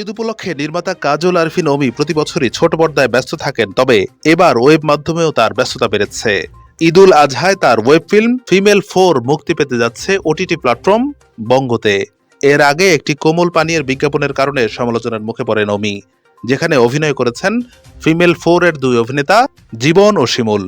ঈদ উপলক্ষে নির্মাতা কাজল আরফিন অমি প্রতি বছরই ছোট পর্দায় ব্যস্ত থাকেন, তবে এবার ওয়েব মাধ্যমেও তার ব্যস্ততা বেড়েছে। ঈদুল আজহায় তার ওয়েব ফিল্ম ফিমেল ফোর মুক্তি পেতে যাচ্ছে ওটিটি প্ল্যাটফর্ম বঙ্গতে। এর আগে একটি কোমল পানীয়ের বিজ্ঞাপনের কারণে সমালোচনার মুখে পড়েন অমি, যেখানে অভিনয় করেছেন ফিমেল ফোর এর দুই অভিনেতা জীবন ও শিমুল।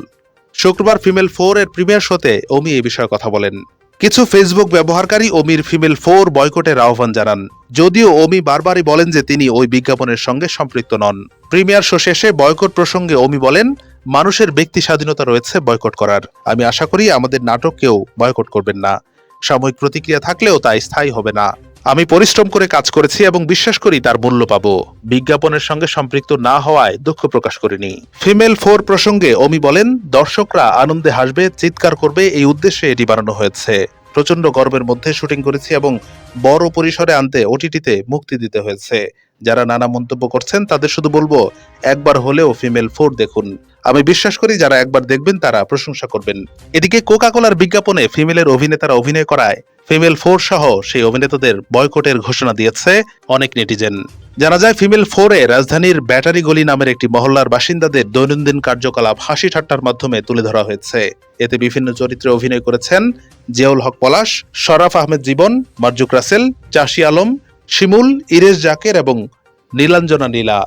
শুক্রবার ফিমেল ফোর এর প্রিমিয়ার শোতে অমি এই বিষয়ে কথা বলেন। কিছু ফেসবুক ব্যবহারকারী ওমির ফিমেল ফোর বয়কটের আহ্বান জানান। যদিও ওমি বারবারই বলেন যে তিনি ওই বিজ্ঞাপনের সঙ্গে সম্পৃক্ত নন। প্রিমিয়ার শো শেষে বয়কট প্রসঙ্গে ওমি বলেন, মানুষের ব্যক্তি স্বাধীনতা রয়েছে, বয়কট করার। আমি আশা করি আমাদের নাটক কেউ বয়কট করবেন না। সাময়িক প্রতিক্রিয়া থাকলেও তা স্থায়ী হবে না। আমি পরিশ্রম করে কাজ করেছি এবং বিশ্বাস করি তার মূল্য পাবো। বিজ্ঞাপনের সঙ্গে সম্পৃক্ত না হওয়ায় দুঃখ প্রকাশ করিনি। ফিমেল ফোর প্রসঙ্গে অমি বলেন, দর্শকরা আনন্দে হাসবে, চিৎকার করবে, এই উদ্দেশ্যে এটি বানানো হয়েছে। প্রচণ্ড গর্বের মধ্যে শুটিং করেছি এবং বড় পরিসরে আনতে ওটিটিতে মুক্তি দিতে হয়েছে। যারা নানা মন্তব্য করছেন, তাদের শুধু বলব, একবার হলেও ফিমেল ফোর দেখুন। আমি বিশ্বাস করি, যারা একবার দেখবেন, তারা প্রশংসা করবেন। এদিকে কোকা কোলার বিজ্ঞাপনে ফিমেলের অভিনেতারা অভিনয় করায় ফিমেল ফোর সহ সেই অভিনেতাদের বয়কটের ঘোষণা দিয়েছে অনেক নেটিজেন। জানা যায়, ফিমেল ফোরে রাজধানীর ব্যাটারি গলি নামের একটি মহল্লার বাসিন্দাদের দৈনন্দিন কার্যকলাপ হাসি ঠাট্টার মাধ্যমে তুলে ধরা হয়েছে। এতে বিভিন্ন চরিত্রে অভিনয় করেছেন জিয়াউল হক পলাশ, শরাফ আহমেদ জীবন, মার্জুক রাসেল, চাষি আলম, শিমুল, ইরেশ জাকের এবং নীলাঞ্জনা নীলা।